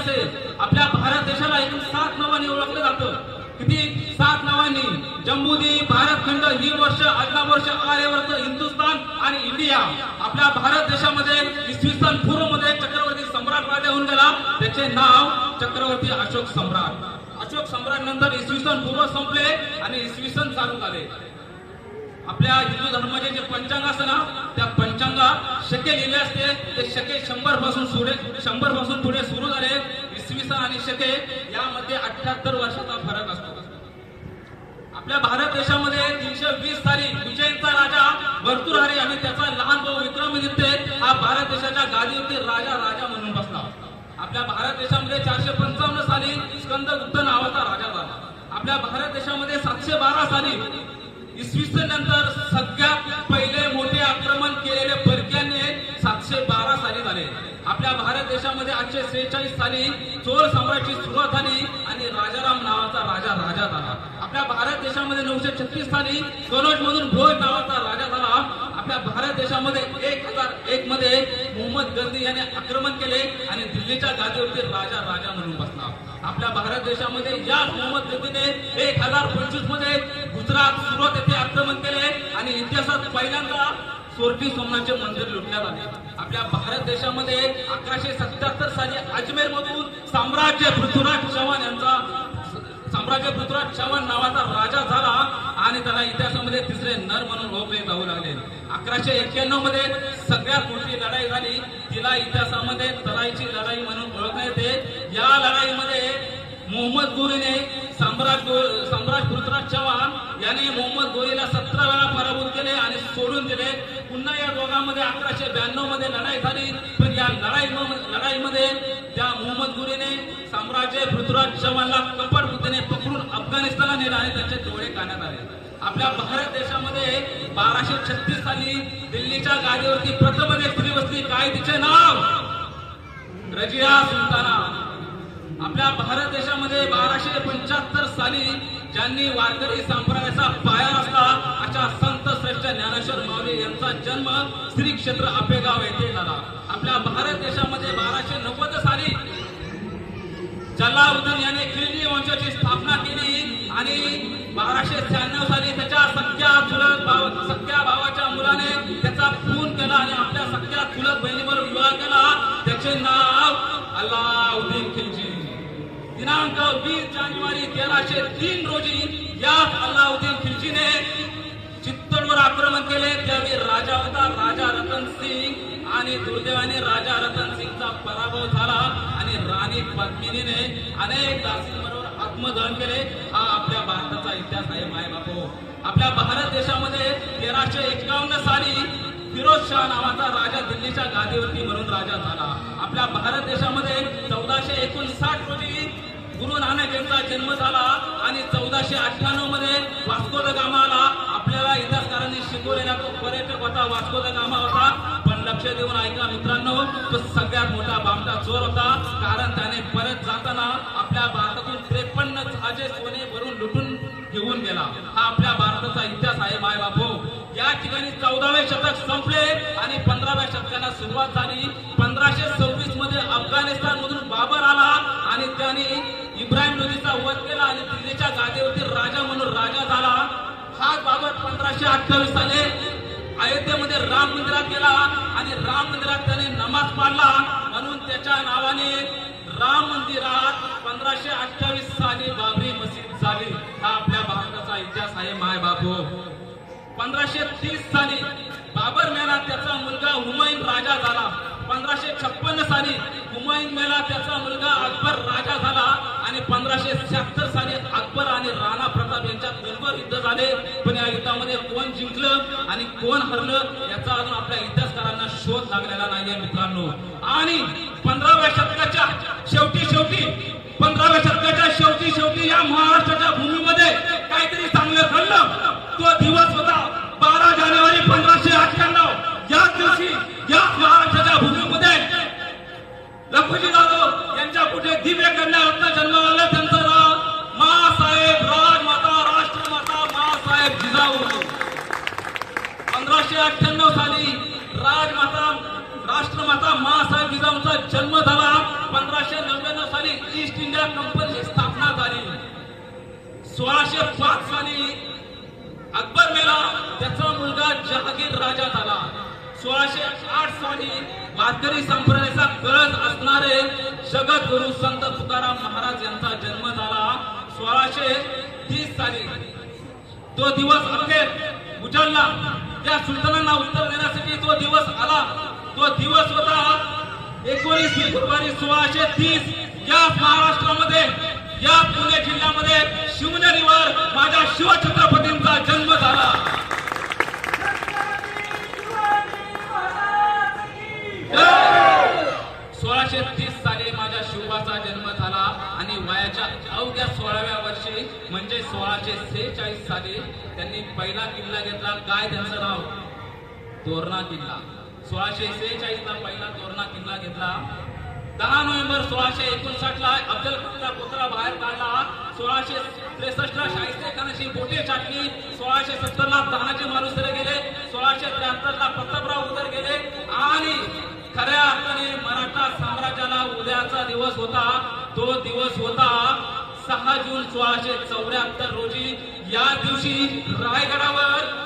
असेल आपल्या भारत देशाला एकूण सात नावांनी ओळखलं जातं. किती? सात नावांनी. जम्मूदीप भारत खंड ही वर्ष आदला वर्ष आर्यवर्त हिंदुस्थान आणि इंडिया. आपल्या भारत देशामध्ये इसवी सन पूर्वमध्ये चक्रवर्ती सम्राट राजा होऊन गेला. त्याचे नाव चक्रवर्ती अशोक सम्राट. अशोक सम्राट नंतर इसवी सन पूर्व संपले आणि इसवी सन चालू झाले. आपल्या हिंदू धर्माचे जे पंचांग असं ना त्या पंचांगात शके लिहिले असते ते शके शंभरपासून पुढे शंभरपासून पुढे सुरू झाले. इसवी सन आणि शके यामध्ये अठ्याहत्तर वर्षाचा फरक असतो. आपल्या भारत देशामध्ये तीनशे वीस तारीख विजयचा राजा भरतुरहारी आणि त्याचा लहान भाऊ विक्रमादित्य हा भारत देशाच्या गादीवरती राजा राजा म्हणून बसला आपल्या भारत देशामध्ये चारशे पंचावन्न साली स्कंदगुप्त नावाचा राजा झाला. आपल्या भारत देशामध्ये सातशे बारा साली इसवी सन नंतर सगळ्यात पहिले मोठे आक्रमण केलेले परक्याने सातशे बारा साली झाले आपल्या भारत देशामध्ये आठशे सेहेचाळीस साली चोळ सम्राटची सुरुवात झाली आणि राजाराम नावाचा राजा राजा झाला. आपल्या भारत देशामध्ये नऊशे छत्तीस साली कनोज मधून भोज नावाचा राजा झाला. आपल्या भारत देशामध्ये एक हजार एक मध्ये मोहम्मद गंदी याने आक्रमण केले आणि दिल्लीच्या गादीवरती राजा राजा म्हणून बसला. आपल्या भारत देशामध्ये या मोहम्मद गंदीने एक हजार पंचवीसमध्ये गुजरात सुरत येथे आक्रमण केले आणि इतिहासात पहिल्यांदा स्वर्गीय सोमनाथचे मंदिर लुटण्यात आले. आपल्या भारत देशामध्ये अकराशे सत्याहत्तर साली अजमेर मधून साम्राज्य पृथ्वीराज चव्हाण यांचा साम्राज्य पृथ्वीराज चव्हाण नावाचा राजा झाला आणि त्याला इतिहासामध्ये तिसरे नर म्हणून ओळखले जाऊ लागले. अकराशे एक्क्याण्णवमध्ये सगळ्यात मोठी लढाई झाली. तिला इतिहासामध्ये तराईची लढाई म्हणून ओळखण्यात येते. या लढाईमध्ये मोहम्मद गोरीने सम्राट गो- पृथ्वीराज चव्हाण याने मोहम्मद गोरीला सतरा पुन्हा अकराशे ब्याण्णवमध्ये लढाई झाली. पण या लढाई लढाईमध्ये त्या मोहम्मद गुरीने साम्राज्य पृथ्वीराज चव्हाणला कपट बुद्धीने पकडून अफगाणिस्तानला नेला आणि त्यांचे डोळे काढण्यात आले. आपल्या भारत देशामध्ये बाराशे छत्तीस साली दिल्लीच्या गादीवरती प्रथम स्त्री बसली. काय तिचे नाव? रजिया सुलताना. आपल्या भारत देशामध्ये बाराशे पंच्याहत्तर साली ज्यांनी वारकरी संप्रदायाचा पाया असला अशा संत श्रेष्ठ ज्ञानेश्वर माऊली यांचा जन्म श्री क्षेत्र आपेगाव येथे झाला. आपल्या भारत देशामध्ये बाराशे नव्वद साली जल्लाउद्दीन याने खिलजी वंशाची स्थापना केली आणि बाराशे शहाण्णव साली त्याच्या सख्या चुलत भाव सख्या भावाच्या मुलाने त्याचा खून केला आणि आपल्या सख्या चुलत बहिणीवर विवाह केला. त्याचे नाव अल्लाउद्दीन खिलजी. दिनांक वीस जानेवारी तेराशे तीन रोजी या अल्लाउद्दीन खिलजीने चित्तोडवर आक्रमण केले. त्यावेळी राजा होता. राजा रतन सिंग आणि दुर्दैवाने राजा रतन सिंगचा पराभव झाला आणि राणी पद्मिनीने अनेक दासींबरोबर आत्मदहन केले. हा आपल्या भारताचा इतिहास आहे माय बापू. आपल्या भारत देशामध्ये तेराशे एकावन्न साली फिरोज शाह नावाचा राजा दिल्लीच्या गादीवरती म्हणून राजा झाला. आपल्या भारत देशामध्ये चौदाशे एकोणसाठ रोजी गुरु नानक यांचा जन्म झाला आणि चौदाशे अठ्ठ्याण्णवमध्ये वास्को द गामा शिकवलेला तो पर्यटक होता वास्को गामा होता. पण लक्ष देऊन ऐका मित्रांनो तो सगळ्यात मोठा बामटा चोर होता. कारण त्याने परत जाताना आपल्या भारतातून त्रेपन्न जहाजे सोने भरून लुटून घेऊन गेला. हा आपल्या भारताचा इतिहास आहे माय बापू. या ठिकाणी चौदावे शतक संपले आणि पंधराव्या शतकाला सुरुवात झाली. पंधराशे सव्वीसमध्ये अफगाणिस्तान मधून बाबर आला आणि त्याने इब्राहिम लोधीचा वध केला आणि दिल्लीच्या गादीवरती राजा म्हणून राजा झाला. बाबर पंधराशे अठ्ठावीस साली अयोध्येमध्ये राम मंदिरात गेला आणि राम मंदिरात त्याने नमाज पाडला. म्हणून त्याच्या नावाने राम मंदिरात पंधराशे अठ्ठावीस साली बाबरी मशीद झाली. हा आपल्या भारताचा इतिहास आहे माय बापू. पंधराशे तीस साली बाबर मेला त्याचा मुलगा हुमायून राजा झाला. पंधराशे छप्पन्न साली हुमायून मेला त्याचा मुलगा अकबर राजा झाला. आणि पंधराशे शहात्तर साली अकबर आणि राणा प्रताप यांच्यात गलबर युद्ध झाले. युद्धामध्ये कोण जिंकलं आणि कोण हरलं याचा अजून आपल्या इतिहासकारांना शोध लागलेला नाहीये मित्रांनो. आणि पंधराव्या शतकाच्या शेवटी शेवटी पंधराव्या शतकाच्या शेवटी शेवटी या महाराष्ट्राच्या भूमीवर काहीतरी चांगलं घडलं तो दिवस होता बारा जानेवारी पंधराशे अठ्ठ्याण्णव याच दिवशी या महाराष्ट्राच्या भूमीमध्ये लखुजी जाधव यांच्या कुठे दिव्य कन्या रत्न जन्माला त्यांचं नाव मासाहेब राजमाता राष्ट्रमाता मासाहेब जिजाऊ पंधराशे अठ्ठ्याण्णव साली राजमाता जन्म झाला. पंधराशे नव्याण्णव साली ईस्ट इंडिया कंपनीची स्थापना झाली. सोळाशे पाच साली अकबर मेला. त्याचा मुलगा जहागीर राजा झाला. सोळाशे आठ साली वारकरी संप्रदायाचा गरज असणारे जगद्गुरु संत तुकाराम महाराज यांचा जन्म झाला. सोळाशे तीस साली. तो दिवस अखेर उजळला. त्या सुलतानांना उत्तर देण्यासाठी तो दिवस आला. तो दिवस होता एकोणीस फेब्रुवारी सोळाशे तीस या महाराष्ट्रामध्ये या पुणे जिल्ह्यामध्ये शिवनेरीवर माझ्या शिवछत्रपतींचा जन्म झाला. सोळाशे तीस साली माझ्या शिवाचा जन्म झाला आणि वयाच्या अवघ्या सोळाव्या वर्षी म्हणजे सोळाशे सेहेचाळीस साली त्यांनी पहिला किल्ला घेतला. काय त्यांचं नाव? तोरणा किल्ला. सोळाशे सेहेचाळीस ला पहिला तोरणा किल्ला घेतला. दहा नोव्हेंबर सोळाशे एकोणसाठ ला अफजल खानचा पुतळा बाहेर काढला. सोळाशे त्रेसष्ट ला शाहिस्ते खानाची बोटे छाटली सोळाशे सत्तर ला तानाजी मारुसरे गेले. सोळाशे त्र्याहत्तर ला प्रतापराव उदर गेले. आणि खऱ्या अर्थाने मराठा साम्राज्याला उद्याचा दिवस होता. तो दिवस होता सहा जून सोळाशे चौऱ्याहत्तर रोजी. या दिवशी रायगडावर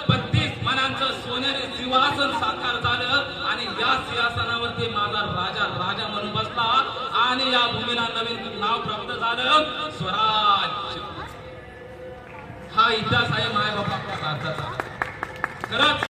मनांचं सोनेरी सिंहासन साकार झालं आणि या सिंहासनावरती माझा राजा राजा म्हणून बसला आणि या भूमीला नवीन नाव प्राप्त झालं. स्वराज. हा इतिहास आहे मायबापाच्या भारताचा खरंच